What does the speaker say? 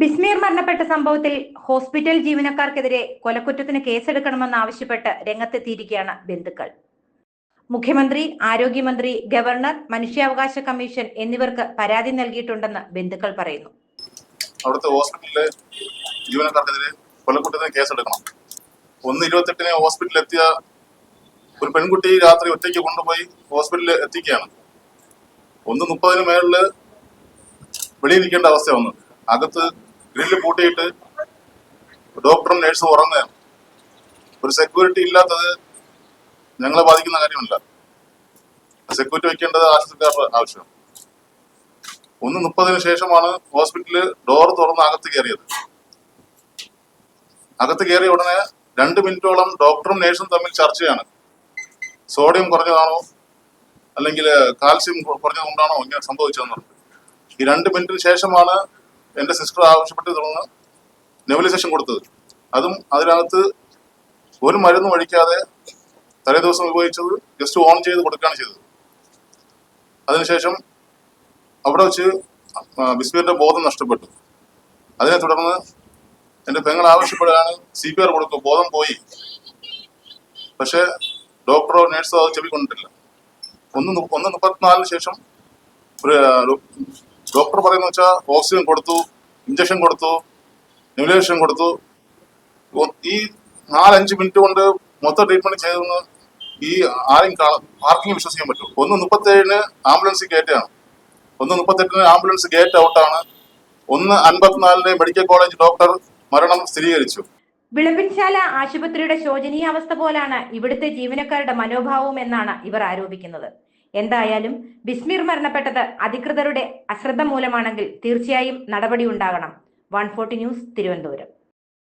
ബിസ്മീർ മരണപ്പെട്ട സംഭവത്തിൽ ഹോസ്പിറ്റൽ ജീവനക്കാർക്കെതിരെ കൊലക്കുറ്റത്തിന് കേസെടുക്കണമെന്നാവശ്യപ്പെട്ട് രംഗത്തെത്തിയിരിക്കുകയാണ് ബന്ധുക്കൾ. മുഖ്യമന്ത്രി ആരോഗ്യമന്ത്രി ഗവർണർ മനുഷ്യാവകാശ കമ്മീഷൻ എന്നിവർക്ക് പരാതി നൽകിയിട്ടുണ്ടെന്ന് ബന്ധുക്കൾ പറയുന്നു. ഹോസ്പിറ്റലിലെ ജീവനക്കാർക്കെതിരെ കൊലക്കുറ്റത്തിന് കേസെടുക്കണം. ഒന്ന് ഇരുപത്തെട്ടിന് ഹോസ്പിറ്റലിൽ എത്തിയ ഒരു പെൺകുട്ടി രാത്രി ഒറ്റയ്ക്ക് കൊണ്ടുപോയി ഹോസ്പിറ്റലിൽ എത്തിക്കുകയാണ്. ഒന്ന് മുപ്പതിന് മേളിൽ വെളിയിരിക്കേണ്ട അവസ്ഥ വന്നു. അകത്ത് ഗ്രില്ല് പൂട്ടിയിട്ട് ഡോക്ടറും നേഴ്സും ഉറങ്ങുകയാണ്. ഒരു സെക്യൂരിറ്റി ഇല്ലാത്തത് ഞങ്ങളെ ബാധിക്കുന്ന കാര്യമല്ല. സെക്യൂരിറ്റി വെക്കേണ്ടത് ആശുപത്രിക്കാരുടെ ആവശ്യം ഒന്ന് മുപ്പതിന് ശേഷമാണ് ഹോസ്പിറ്റലിൽ ഡോർ തുറന്ന് അകത്ത് കയറിയത്. അകത്ത് കയറിയ ഉടനെ രണ്ട് മിനിറ്റോളം ഡോക്ടറും നേഴ്സും തമ്മിൽ ചർച്ചയാണ്. സോഡിയം കുറഞ്ഞതാണോ? അല്ലെങ്കിൽ കാൽസ്യം കുറഞ്ഞതുകൊണ്ടാണോ ഇങ്ങനെ സംഭവിച്ചതെന്ന് ഈ രണ്ട് മിനിറ്റിന് ശേഷമാണ് എന്റെ സിസ്റ്റർ ആവശ്യപ്പെട്ട് തുടർന്ന് നെബുലൈസേഷൻ കൊടുത്തത്. അതും അതിനകത്ത് ഒരു മരുന്നും ഒഴിക്കാതെ തലേ ദിവസം ഉപയോഗിച്ചത് ജസ്റ്റ് ഓൺ ചെയ്ത് കൊടുക്കുകയാണ് ചെയ്തത്. അതിനുശേഷം അവിടെ വെച്ച് ബിസ്മീറിന്റെ ബോധം നഷ്ടപ്പെട്ടു. അതിനെ തുടർന്ന് എന്റെ പെങ്ങൾ ആവശ്യപ്പെടുകയാണ് സി പി ആർ കൊടുക്കും ബോധം പോയി. പക്ഷേ ഡോക്ടറോ നേഴ്സോ അത് ചെവിക്കൊണ്ടിട്ടില്ല. ഒന്ന് ഒന്ന് മുപ്പത്തിനാലിന് ശേഷം ഒരു ഡോക്ടർ പറയുന്ന വെച്ചാൽ ഓക്സിജൻ കൊടുത്തു ഇഞ്ചക്ഷൻ കൊടുത്തു ന്യൂലേഷൻ കൊടുത്തു. ഈ നാലഞ്ച് മിനിറ്റ് കൊണ്ട് മൊത്തം ട്രീറ്റ്മെന്റ് ചെയ്തെന്ന് ഈ ആരെയും ആർക്കും വിശ്വസിക്കാൻ പറ്റും ഒന്ന് മുപ്പത്തേഴിന് ആംബുലൻസ് കയറ്റാണ് ഒന്ന് മുപ്പത്തെട്ടിന് ആംബുലൻസ് ഗേറ്റ് ഔട്ടാണ് ഒന്ന് അൻപത്തിനാലിന് മെഡിക്കൽ കോളേജ് ഡോക്ടർ മരണം സ്ഥിരീകരിച്ചു. വിളമ്പിൻശാല ആശുപത്രിയുടെ ശോചനീയാവസ്ഥ പോലാണ് ഇവിടുത്തെ ജീവനക്കാരുടെ മനോഭാവവും എന്നാണ് ഇവർ ആരോപിക്കുന്നത്. എന്തായാലും ബിസ്മീർ മരണപ്പെട്ടത് അധികൃതരുടെ അശ്രദ്ധ മൂലമാണെങ്കിൽ തീർച്ചയായും നടപടി ഉണ്ടാകണം. One forty news Thiruvananthapuram.